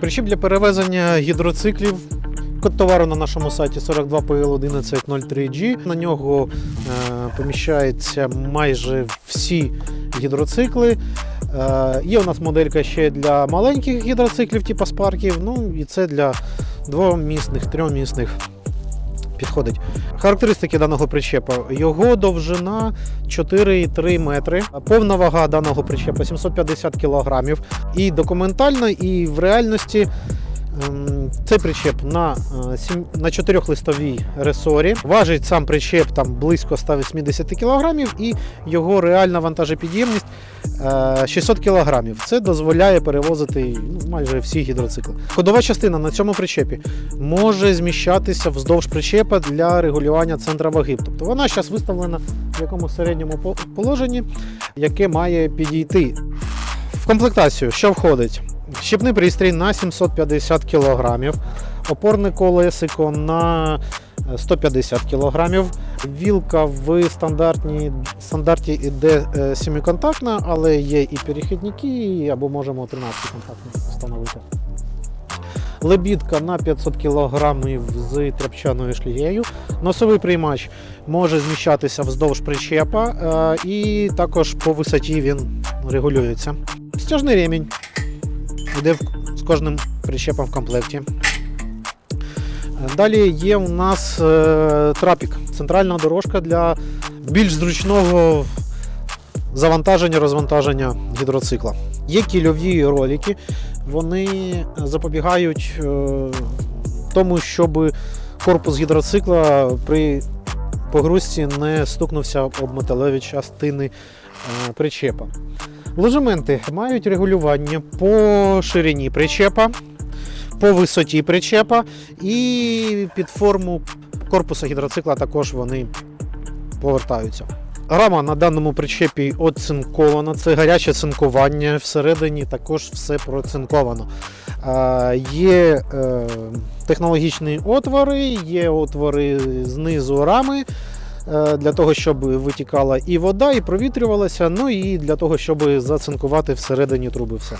Причіп для перевезення гідроциклів. Код товару на нашому сайті 42PL1103G. На нього е, поміщаються майже всі гідроцикли. Е, є у нас моделька ще для маленьких гідроциклів, типу спарків. Ну і це для двомісних, трьомісних підходить. Характеристики даного причепа. Його довжина 4,3 метри. Повна вага даного причепа 750 кг. І документально, і в реальності цей причеп на, е, на 4-листовій ресорі. Важить сам причеп там близько 180 кг і його реальна вантажопідємність е, 600 кг. Це дозволяє перевозити ну, майже всі гідроцикли. Ходова частина на цьому причепі може зміщатися вздовж причепа для регулювання центра ваги. Тобто вона зараз виставлена в якомусь середньому положенні, яке має підійти. В комплектацію що входить? Щепний пристрій на 750 кг, опорне колесико на е, 150 кг, вілка в стандартній, стандарті іде е, семиконтактна, але є і перехідники, або можемо 13 контактні встановити. Лебідка на 500 кг з тряпчаною шлією. Носовий приймач може зміщатися вздовж причепа, е, і також по висоті він регулюється. Стяжний ремінь йде з кожним причепом в комплекті. Е, Далі є у нас е, трапік, центральна дорожка для більш зручного завантаження, розвантаження гідроцикла. Є кільові ролики, вони запобігають е, тому, щоб корпус гідроцикла при погрузці не стукнувся об металеві частини е, причепа. Ложементи мають регулювання по ширині причепа, по висоті причепа і під форму корпуса гідроцикла також вони повертаються. Рама на даному причепі оцинкована, це гаряче цинкування. Всередині також все процинковано. Є е, технологічні отвори, є отвори знизу рами е, для того, щоб витікала і вода, і провітрювалася, ну і для того, щоб зацинкувати всередині труби все.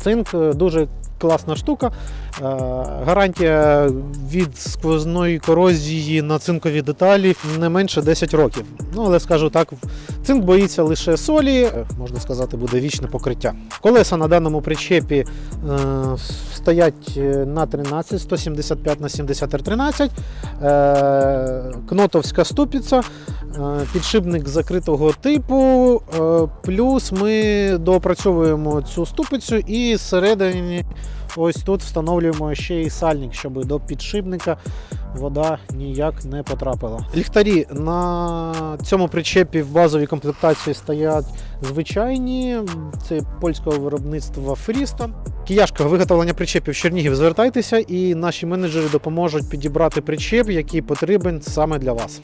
Цинк е, дуже класна штука. Е, Гарантія від сквозної корозії на цинкові деталі не менше 10 років. Ну, але скажу так, цинк боїться лише солі, е, можна сказати, буде вічне покриття. Колеса на даному причепі е, стоять е, на 13, 175 на 70 R13, е, кнотовська ступиця, е, підшипник закритого типу. Плюс ми доопрацьовуємо цю ступицю і зсередині ось тут встановлюємо ще і сальник, щоб до підшипника вода ніяк не потрапила. Ліхтарі на цьому причепі в базовій комплектації стоять звичайні. Це польського виробництва Фріста. Кияшка виготовлення причепів Чернігів. Звертайтеся, і наші менеджери допоможуть підібрати причеп, який потрібен саме для вас.